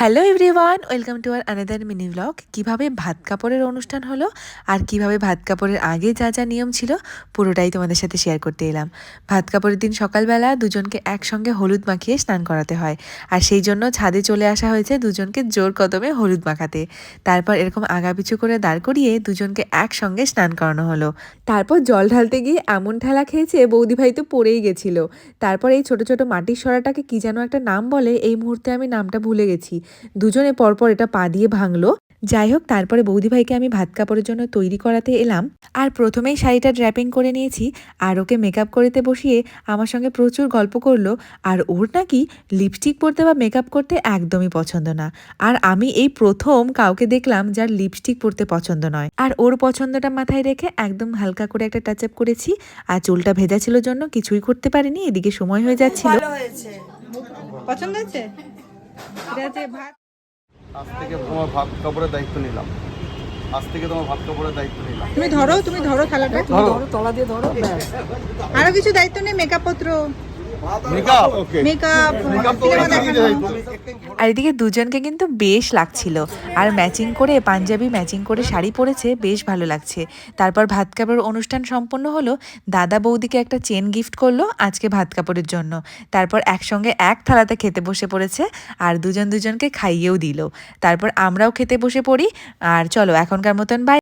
Hello everyone welcome to our another mini blog কীভাবে ভাত কাপড়ের অনুষ্ঠান হলো আর কীভাবে ভাত কাপড়ের আগে যা যা নিয়ম ছিল পুরোটাই তোমাদের সাথে শেয়ার করতে এলাম। ভাত কাপড়ের দিন সকালবেলা দুজনকে একসঙ্গে হলুদ মাখিয়ে স্নান করাতে হয় আর সেই জন্য ছাদে চলে আসা হয়েছে দুজনকে জোর কদমে হলুদ মাখাতে। তারপর এরকম আগাপিছু করে দাঁড় করিয়ে দুজনকে একসঙ্গে স্নান করানো হলো। তারপর জল ঢালতে গিয়ে এমন ঠেলা খেয়েছে, বৌদি ভাই তো পড়েই গেছিল। তারপর এই ছোট ছোট মাটির সরাটাকে কি যেন একটা নাম বলে, এই মুহূর্তে আমি নামটা ভুলে গেছি। দুজনে পরপর এটা পা দিয়ে ভাঙলো। যাই হোক, তারপরে বৌদিভাইকে আমি ভাত কাপড়ের জন্য তৈরি করাতে এলাম। আর প্রথমেই শাড়িটা ড্র্যাপিং করে নিয়েছি, আর ওকে মেকআপ করতে বসিয়ে আমার সঙ্গে প্রচুর গল্প করল। আর ওর নাকি লিপস্টিক পরতে বা মেকআপ করতে একদমই পছন্দ না। আর আমি এই প্রথম কাউকে দেখলাম যার লিপস্টিক পরতে পছন্দ নয়। আর ওর পছন্দটা মাথায় রেখে একদম হালকা করে একটা টাচ আপ করেছি, আর চুলটা ভেজা ছিল জন্য কিছুই করতে পারিনি, এদিকে সময় হয়ে যাচ্ছিল। পছন্দ হয়েছে? আজ থেকে তোমার ভাত কাপড়ের দায়িত্ব নিলাম। আজ থেকে তোমার ভাত কাপড়ের দায়িত্ব নিলাম। তুমি ধরো তুমি ধরো থালাটা। ধরো আরও কিছু দায়িত্ব নেই মেকআপ পত্র। আর এদিকে দুজনকে কিন্তু বেশ লাগছিল। আর ম্যাচিং করে পাঞ্জাবি ম্যাচিং করে শাড়ি পরেছে বেশ ভালো লাগছে। তারপর ভাত কাপড় অনুষ্ঠান সম্পন্ন হলো। দাদা বৌদিকে একটা চেন গিফট করল আজকে ভাত কাপড়ের জন্য। তারপর একসঙ্গে এক থালাতে খেতে বসে পড়েছে আর দুজন দুজনকে খাইয়েও দিল। তারপর আমরাও খেতে বসে পড়ি। আর চলো এখনকার মতন বাই